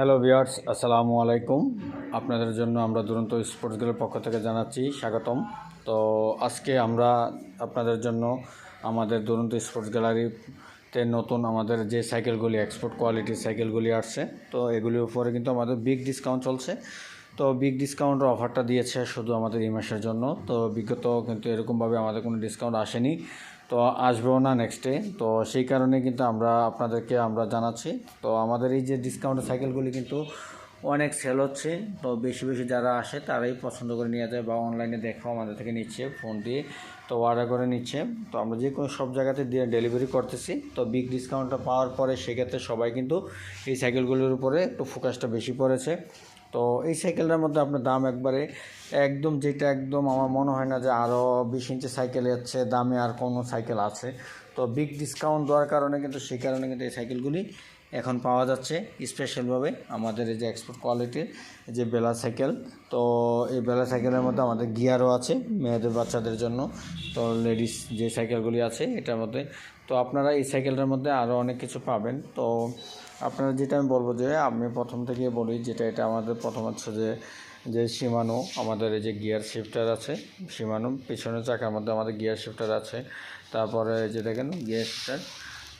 Hello viewers আসসালামু আলাইকুম আপনাদের জন্য আমরা দুরন্ত স্পোর্টস গ্যালের পক্ষ থেকে জানাচ্ছি স্বাগতম। তো আজকে আমরা আপনাদের জন্য আমাদের দুরন্ত স্পোর্টস গ্যালারিতে নতুন আমাদের যে সাইকেলগুলি এক্সপোর্ট কোয়ালিটির সাইকেলগুলি আসছে, তো এগুলির উপরে কিন্তু আমাদের বিগ ডিসকাউন্ট চলছে। তো বিগ ডিসকাউন্টের অফারটা দিয়েছে শুধু আমাদের এই মাসের জন্য। তো বিগত কিন্তু এরকমভাবে আমাদের কোনো ডিসকাউন্ট আসেনি। তো আসবেও না নেক্সটে তো সেই কারণে কিন্তু আমরা আপনাদেরকে আমরা জানাচ্ছি। তো আমাদের এই যে ডিসকাউন্টের সাইকেলগুলি কিন্তু অনেক সেল হচ্ছে। তো বেশি বেশি যারা আসে তারাই পছন্দ করে নিয়ে যায় বা অনলাইনে দেখাও আমাদের থেকে নিচ্ছে ফোন দিয়ে, তো অর্ডার করে নিচ্ছে। তো আমরা যে কোনো সব জায়গাতে দিয়ে ডেলিভারি করতেছি। তো বিগ ডিসকাউন্টটা পাওয়ার পরে সেক্ষেত্রে সবাই কিন্তু এই সাইকেলগুলোর উপরে একটু ফোকাসটা বেশি পড়েছে। তো এই সাইকেলটার মধ্যে আপনার দাম একবারে একদম যেটা একদম আমার মনে হয় না যে আরও বিশ ইঞ্চি সাইকেল যাচ্ছে দামে আর কোনো সাইকেল আছে। তো বিগ ডিসকাউন্ট দেওয়ার কারণে কিন্তু সেই কারণে কিন্তু এই সাইকেলগুলি এখন পাওয়া যাচ্ছে স্পেশালভাবে আমাদের এই যে এক্সপোর্ট কোয়ালিটির যে বেলা সাইকেল। তো এই বেলা সাইকেলের মধ্যে আমাদের গিয়ারও আছে মেয়েদের বাচ্চাদের জন্য। তো লেডিস যে সাইকেলগুলি আছে এটার মধ্যে। তো আপনারা এই সাইকেলটার মধ্যে আরও অনেক কিছু পাবেন। তো আপনারা যেটা আমি বলব যে, আমি প্রথম থেকে বলি যেটা এটা আমাদের প্রথম হচ্ছে যে যে সীমানো, আমাদের এই যে গিয়ার শিফটার আছে, সীমানো, পিছনের চাকার মধ্যে আমাদের গিয়ার শিফটার আছে। তারপরে যে দেখেন, গিয়ার শিফটার।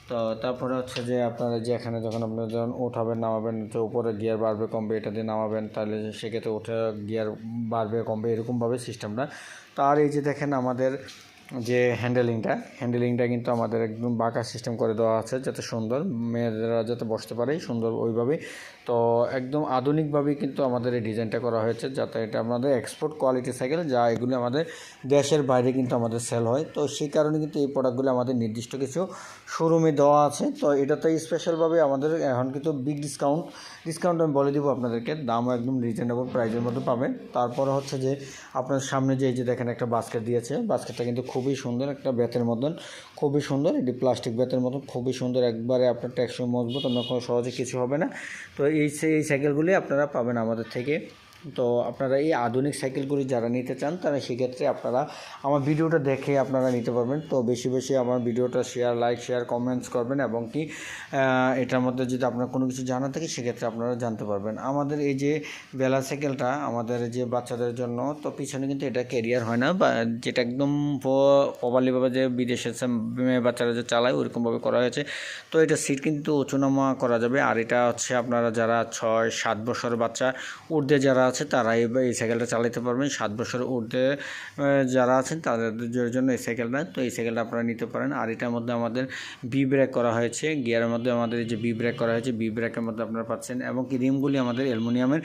তো তারপরে হচ্ছে যে আপনারা যে এখানে যখন আপনারা যখন উঠাবেন, নামাবেন, তো উপরে গিয়ার বাড়বে, কমবে, এটা দিয়ে নামাবেন, তাহলে সেক্ষেত্রে উঠে গিয়ার বাড়বে, কমবে, এরকমভাবে সিস্টেমটা তো আর এই যে দেখেন, আমাদের যে হ্যান্ডেলিংটা হ্যান্ডেলিংটা কিন্তু আমাদের একদম বাঁকা সিস্টেম করে দেওয়া আছে, যাতে সুন্দর মেয়েরা যাতে বসতে পারে, সুন্দর ওইভাবে। তো একদম আধুনিকভাবেই কিন্তু আমাদের এই ডিজাইনটা করা হয়েছে, যাতে এটা আমাদের এক্সপোর্ট কোয়ালিটি সাইকেল যা এগুলি আমাদের দেশের বাইরে কিন্তু আমাদের সেল হয়। তো সেই কারণে কিন্তু এই প্রোডাক্টগুলো আমাদের নির্দিষ্ট কিছু শোরুমে দেওয়া আছে। তো এটাতে স্পেশালভাবে আমাদের এখন কিন্তু বিগ ডিসকাউন্ট ডিসকাউন্ট আমি বলে দিব আপনাদেরকে, দামও একদম রিজনেবল প্রাইসের মধ্যে পাবেন। তারপরে হচ্ছে যে আপনার সামনে যে এই যে দেখেন একটা বাস্কেট দিয়েছে বাস্কেটটা কিন্তু খুবই সুন্দর একটা ব্যাথের মতন, খুবই সুন্দর, এটি প্লাস্টিক বেতের মতন, খুবই সুন্দর, একবারে আপনার ট্যাক্সি মজবুত, আপনার কোনো সহজে কিছু হবে না। তো এই এই সাইকেলগুলি আপনারা পাবেন আমাদের থেকে। তো আপনারা এই আধুনিক সাইকেলগুলি যারা নিতে চান, তারা সেক্ষেত্রে আপনারা আমার ভিডিওটা দেখে আপনারা নিতে পারবেন। তো বেশি বেশি আমার ভিডিওটা শেয়ার লাইক শেয়ার কমেন্টস করবেন এবং কি এটার মধ্যে যদি আপনার কোনো কিছু জানা থাকে, সেক্ষেত্রে আপনারা জানতে পারবেন। আমাদের এই যে বেলা সাইকেলটা, আমাদের যে বাচ্চাদের জন্য, তো পিছনে কিন্তু এটা ক্যারিয়ার হয় না বা যেটা একদম প্রবালিভাবে যে বিদেশে বাচ্চারা যে চালায়, ওরকমভাবে করা হয়েছে। তো এটা সিট কিন্তু উঁচুনামা করা যাবে। আর এটা হচ্ছে আপনারা যারা ছয়, সাত বছর বাচ্চা উর্ধে যারা আছে তারা এই সাইকেলটা চালাতে পারবেন। সাত বছর ঊর্ধ্বে যারা আছেন তাদের জন্য এই সাইকেলটা। তো এই সাইকেলটা আপনারা নিতে পারেন। আর এটার মধ্যে আমাদের বি ব্রেক করা হয়েছে। গিয়ারের মধ্যে আমাদের যে বি ব্রেক করা হয়েছে বি ব্রেকের মধ্যে আপনারা পাচ্ছেন। এবং কি রিমগুলি আমাদের অ্যালুমিনিয়ামের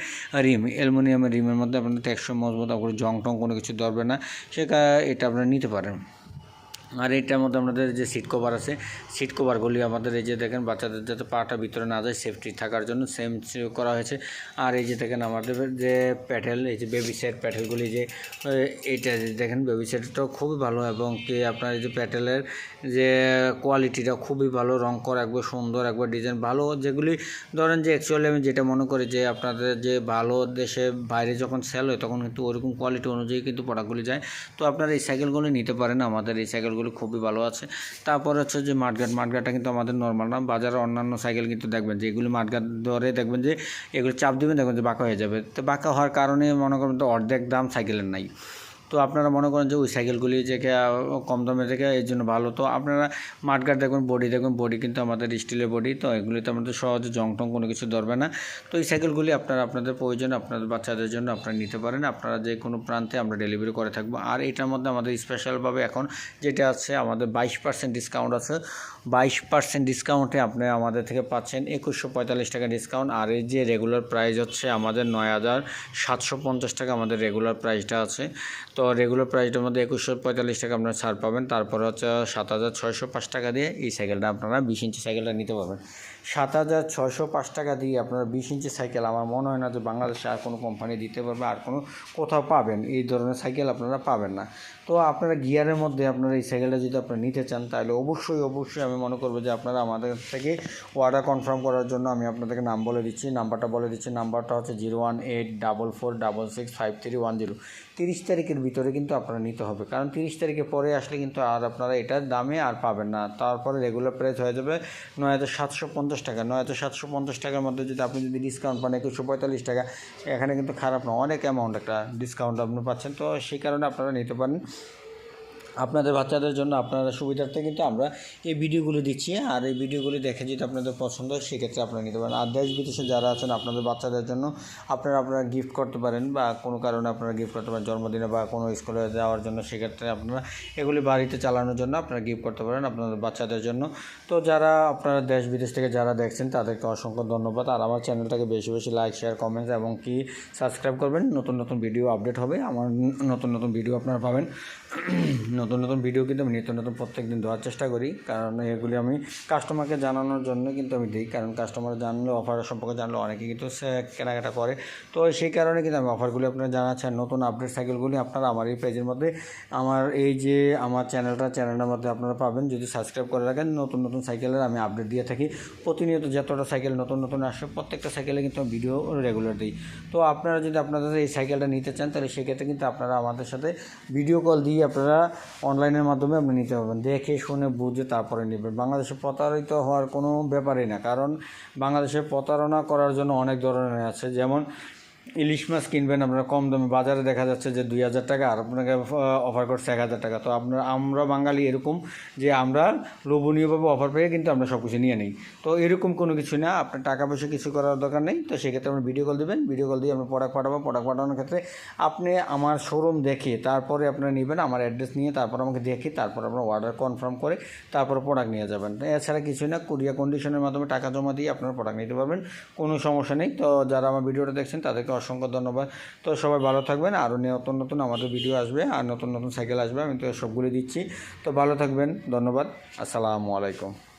রিম। অ্যালুমিনিয়ামের রিমের মধ্যে আপনাদের টেকসই মজবুত আপনার জং টং কোনো কিছু ধরবে না। সেটা, এটা আপনারা নিতে পারেন। আর এইটার মধ্যে আমাদের যে সিট কভার আছে সিট কভারগুলি আমাদের এই যে দেখেন, বাচ্চাদের যাতে পাটা ভিতরে না যায় সেফটি থাকার জন্য সেম করা হয়েছে। আর এই যে দেখেন, আমাদের যে প্যাটেল এই যে বেবি সেট প্যাটেলগুলি যে এইটা দেখেন বেবি সেটটাও খুবই ভালো এবং কি আপনার এই যে প্যাটেলের যে কোয়ালিটিটা খুবই ভালো, রং করা একবার সুন্দর, একবার ডিজাইন ভালো, যেগুলি ধরেন যে অ্যাকচুয়ালি আমি যেটা মনে করি যে আপনাদের যে ভালো দেশে বাইরে যখন সেল হয়, তখন কিন্তু ওরকম কোয়ালিটি অনুযায়ী কিন্তু প্রোডাক্টগুলি যায়। তো আপনারা এই সাইকেলগুলি নিতে পারেন, আমাদের এই সাইকেলগুলো খুবই ভালো আছে। তারপর হচ্ছে যে মাঠঘাট, মাঠঘাটটা কিন্তু আমাদের নর্মাল না। বাজারে অন্যান্য সাইকেল কিন্তু দেখবেন যে এগুলি মাঠঘাট ধরে দেখবেন যে এগুলো চাপ দেবেন, দেখবেন যে বাঁকা হয়ে যাবে। তো বাঁকা হওয়ার কারণে মনে করেন তো অর্ধেক দাম সাইকেলের নাই। তো আপনারা মনে করেন যে ওই সাইকেলগুলি যে কম দামে থেকে এর জন্য ভালো। তো আপনারা মাঠগাট দেখুন, বডি দেখুন, বডি কিন্তু আমাদের স্টিলের বডি, তো এগুলিতে আমাদের সহজে জং টং কোনো কিছু ধরবে না। তো এই সাইকেলগুলি আপনারা, আপনাদের প্রয়োজন, আপনাদের বাচ্চাদের জন্য আপনারা নিতে পারেন। আপনারা যে কোনো প্রান্তে আমরা ডেলিভারি করে থাকব। আর এটার মধ্যে আমাদের স্পেশালভাবে এখন যেটা আছে, আমাদের বাইশ পার্সেন্ট ডিসকাউন্ট আছে। বাইশ পার্সেন্ট ডিসকাউন্টে আপনি আমাদের থেকে পাচ্ছেন একুশশো পঁয়তাল্লিশ টাকা ডিসকাউন্ট আর এই যে রেগুলার প্রাইস হচ্ছে আমাদের নয় হাজার সাতশো পঞ্চাশ টাকা আমাদের রেগুলার প্রাইসটা আছে। তো রেগুলার প্রাইসটার মধ্যে একুশশো পঁয়তাল্লিশ টাকা আপনারা ছাড় পাবেন। তারপরে হচ্ছে সাত হাজার ছয়শো পাঁচ টাকা দিয়ে এই সাইকেলটা আপনারা বিশ ইঞ্চি সাইকেলটা নিতে পারবেন। সাত হাজার ছয়শো পাঁচ টাকা দিয়ে আপনারা বিশ ইঞ্চি সাইকেল আমার মনে হয় না যে বাংলাদেশে আর কোনো কোম্পানি দিতে পারবে, আর কোনো কোথাও পাবেন। এই ধরনের সাইকেল আপনারা পাবেন না। তো আপনারা গিয়ারের মধ্যে আপনারা এই সাইকেলটা যদি আপনারা নিতে চান, তাহলে অবশ্যই অবশ্যই আমি মনে করব যে আপনারা আমাদের থেকে অর্ডার কনফার্ম করার জন্য আমি আপনাদেরকে নাম বলে দিচ্ছি, নাম্বারটা বলে দিচ্ছি। নাম্বারটা হচ্ছে zero one eight double four double six five three one zero তিরিশ তারিখের ভিতরে কিন্তু আপনারা নিতে হবে। কারণ তিরিশ তারিখে পরে আসলে কিন্তু আর আপনারা এটার দামে আর পাবেন না। তারপরে রেগুলার প্রাইস হয়ে যাবে নয় হাজার সাতশো পঞ্চাশ টাকা। টাকা হাজার সাতশো পঞ্চাশ টাকার মধ্যে যদি আপনি যদি ডিসকাউন্ট পান একুশশো পঁয়তাল্লিশ টাকা, এখানে কিন্তু খারাপ না। অনেক অ্যামাউন্ট একটা ডিসকাউন্ট আপনি পাচ্ছেন। তো সেই কারণে আপনারা নিতে পারেন। আপনাদের বাচ্চাদের জন্য আপনারা সুবিধার্থে কিন্তু আমরা এই ভিডিওগুলো দিচ্ছি। আর এই ভিডিওগুলি দেখে যদি আপনাদের পছন্দ হয়, সেক্ষেত্রে আপনারা নিতে পারেন। আর দেশ বিদেশে যারা আছেন, আপনাদের বাচ্চাদের জন্য আপনারা আপনারা গিফট করতে পারেন বা কোনো কারণে আপনারা গিফট করতে পারেন, জন্মদিনে বা কোনো স্কুলে যাওয়ার জন্য, সেক্ষেত্রে আপনারা এগুলি বাড়িতে চালানোর জন্য আপনারা গিফট করতে পারেন আপনাদের বাচ্চাদের জন্য। তো যারা আপনারা দেশ বিদেশ থেকে যারা দেখছেন, তাদেরকে অসংখ্য ধন্যবাদ। আর আমার চ্যানেলটাকে বেশি বেশি লাইক শেয়ার কমেন্টস এবং কি সাবস্ক্রাইব করবেন, নতুন নতুন ভিডিও আপডেট হবে। আমার নতুন নতুন ভিডিও আপনারা পাবেন। নতুন নতুন ভিডিও কিন্তু আমি নিত্য নতুন প্রত্যেক দিন দেওয়ার চেষ্টা করি। কারণ এগুলি আমি কাস্টমারকে জানানোর জন্য কিন্তু আমি দিই। কারণ কাস্টমার জানলে অফার সম্পর্কে জানলে অনেকে কিন্তু কেনাকাটা করে। তো সেই কারণে কিন্তু আমি অফারগুলি আপনারা জানাচ্ছেন। নতুন আপডেট সাইকেলগুলি আপনারা আমার এই পেজের মধ্যে, আমার এই যে আমার চ্যানেলটা চ্যানেলটার মধ্যে আপনারা পাবেন। যদি সাবস্ক্রাইব করে রাখেন, নতুন নতুন সাইকেলের আমি আপডেট দিয়ে থাকি। প্রতিনিয়ত যতটা সাইকেল নতুন নতুন আসে, প্রত্যেকটা সাইকেলে কিন্তু আমি ভিডিও রেগুলার দিই। তো আপনারা যদি আপনাদের এই সাইকেলটা নিতে চান, তাহলে সেক্ষেত্রে কিন্তু আপনারা আমাদের সাথে ভিডিও কল দিয়ে আপনারা অনলাইনের মাধ্যমে আপনি নিতে পারবেন। দেখে শুনে বুঝে তারপরে নেবেন। বাংলাদেশে প্রতারিত হওয়ার কোনো ব্যাপারই না। কারণ বাংলাদেশে প্রতারণা করার জন্য অনেক ধরনের আছে। যেমন ইলিশ মাছ কিনবেন, আপনারা কম দামে। বাজারে দেখা যাচ্ছে যে দুই হাজার টাকা, আর আপনাকে অফার করছে এক হাজার টাকা। তো আপনার, আমরা বাঙালি এরকম যে আমরা লোভনীয়ভাবে অফার পেয়ে কিন্তু আমরা সব কিছু নিয়ে নিই। তো এরকম কোনো কিছু না, আপনার টাকা পয়সা কিছু করার দরকার নেই। তো সেক্ষেত্রে আমরা ভিডিও কল দেবেন ভিডিও কল দিয়ে আমরা প্রোডাক্ট পাঠাবো। প্রোডাক্ট পাঠানোর ক্ষেত্রে আপনি আমার শোরুম দেখে, তারপরে আপনারা নেবেন আমার অ্যাড্রেস নিয়ে, তারপর আমাকে দেখে, তারপর আপনার অর্ডার কনফার্ম করে, তারপর প্রোডাক্ট নিয়ে যাবেন। এছাড়া কিছু না কুরিয়ার কন্ডিশনের মাধ্যমে টাকা জমা দিয়ে আপনারা প্রোডাক্ট নিতে পারবেন। কোনো সমস্যা নেই। তো যারা আমার ভিডিওটা দেখছেন, তাদেরকে অসংখ্য ধন্যবাদ। তো সবাই ভালো থাকবেন। আরও নতুন নতুন আমাদের ভিডিও আসবে আর নতুন নতুন সাইকেল আসবে। আমি তো সবগুলি দিচ্ছি। তো ভালো থাকবেন। ধন্যবাদ। আসসালামু আলাইকুম।